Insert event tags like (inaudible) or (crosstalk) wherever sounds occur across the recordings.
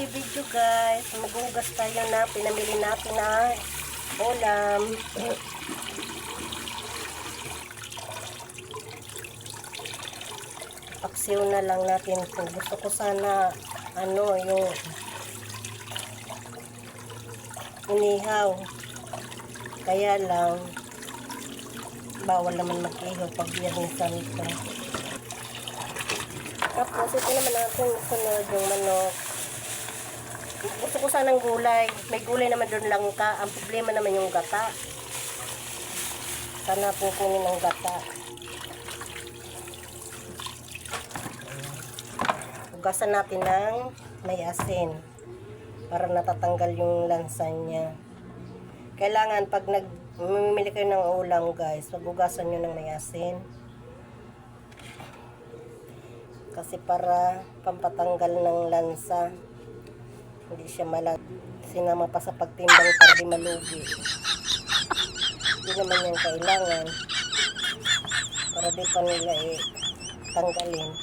today video guys, maghugas tayo na pinamili natin na ulam. Paksiw na lang natin ito. Gusto ko sana ano yung inihaw. Kaya lang bawal naman mag-ihaw pag biyernes santo. Tapos ito naman natin sunod yung manok. Gusto ko sanang gulay. May gulay naman doon lang ka. Ang problema naman yung gata. Sana po ng gata. Hugasan natin ng may asin para natatanggal yung lansa niya. Kailangan pag nag mamimili kayo ng ulam guys, maghugasan nyo ng may asin. Kasi para pampatanggal ng lansa. Hindi siya malag. Sinama pa sa pagtimbang para di malugi. Hindi naman yan kailangan. Para di pa nila eh, tanggalin. (laughs)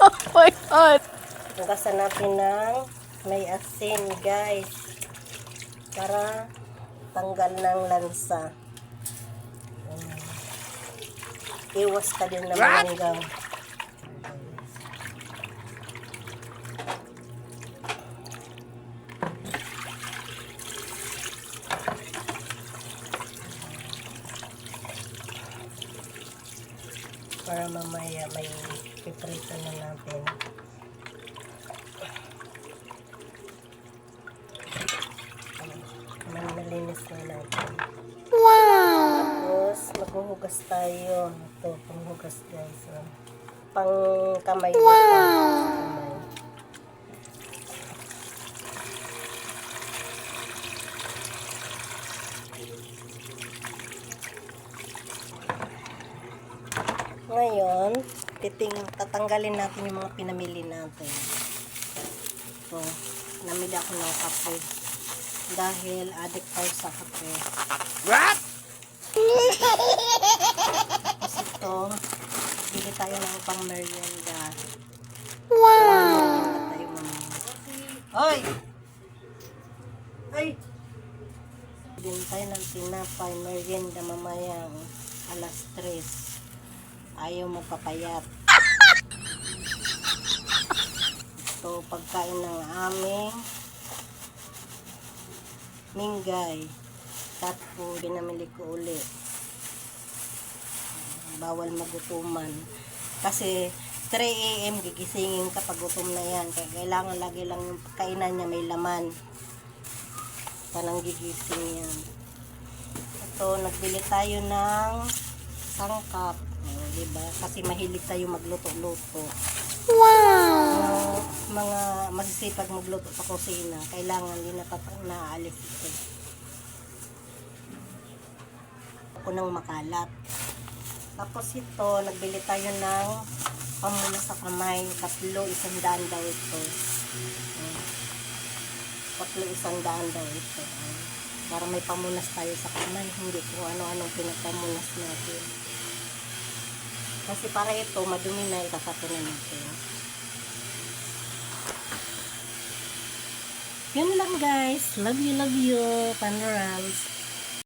Oh my god. Hugasan natin ng may asin guys. Para tanggal ng lansa. Ayan. Iwas ka din naman hanggang. Para mamaya may piprito na natin. Naman nalinis na natin. Wow. Tapos, maghuhugas tayo. Ito, panghugas guys. oh. Pang kamay. Wow. Kamay. Ngayon, titing, tatanggalin natin yung mga pinamili natin. So, namili ako ng kape. Dahil addict tayo sa kape. What? Tapos ito, bili tayo ng pang merienda. Wow. Tayo mamaya. Hoy! Ay! Din tayo ng tinapay merienda mamayang alas 3. Ayaw magpapayat. Ito, pagkain ng aming minggay. Tapos, binamili ko ulit bawal magutuman. Kasi 3 a.m. gigisingin kapag gutom na yan. Kaya kailangan lagi lang yung kainan niya may laman. Parang gigising yan. Ito, nagbili tayo ng sangkap. O, diba? Kasi mahilig tayo magluto-luto. Wow. Yung mga masisipag magluto sa kusina, kailangan din natatang naalis ito. Ako nang makalat. Tapos ito, nagbili tayo ng pamuna sa kamay. Tatlo, isang daan daw ito. Ayan. Tatlo, isang daan daw ito. Ayan. Para may pamunas tayo sa kamay. Hindi kung ano-anong pinagpamunas natin. Kasi para ito, madumi na itasato na natin. Yun lang guys. Love you, love you. Panorams.